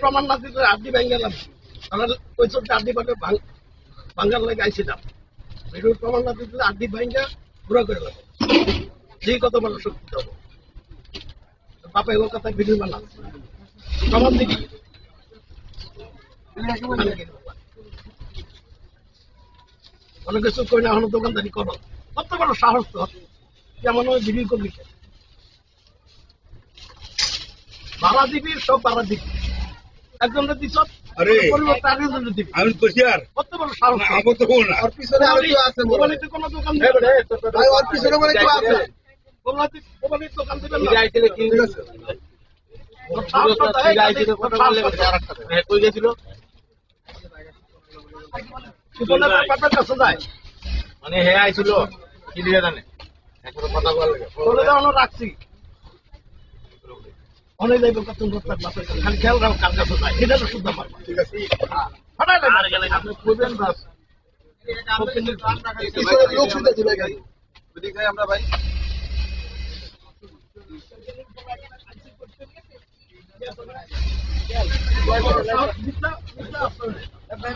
প্রমাণ না দিতে আড্ডি ভেঙে গেলাম তাহলে ওই চোখটা আড্ডি পাটে ভাঙ্গার লাগে আইছিলাম প্রমাণ না দিতে আড্ডি ভেঙে পুরো করে গেল সেই কত মানুষ শক্তি এগুলো কথা ভিডিও বানা প্রমাণ দিবি অনেক কিছু কই না এখনও দোকানদারি করো। কত বড় সাহস তো যেমন ওই ভিডিও করবি কেন? ভাড়া দিবি সব ভাড়া দিবি। একজনকে দিছ আমি কত বড় সাহস আমার তো না ওর পিছনে আছে। কোম্পানিতে কোনো দোকান ভাই, দেবে ভাই, ওর পিছনে মনে কেউ আছে। মানে হে আইছিল কি দিয়ে জানে? একবার কথা বলার লাগে। তোরে দেওয়ানো রাখছি। অনেক যাইব কত খালি খেয়াল রাখো কার কাছে যায় এটা তো শুদ্ধ মারবা ঠিক আছে। হঠাৎ আপনি করবেন বাস। লোক শুনতে চলে গেছে। আমরা ভাই আপনার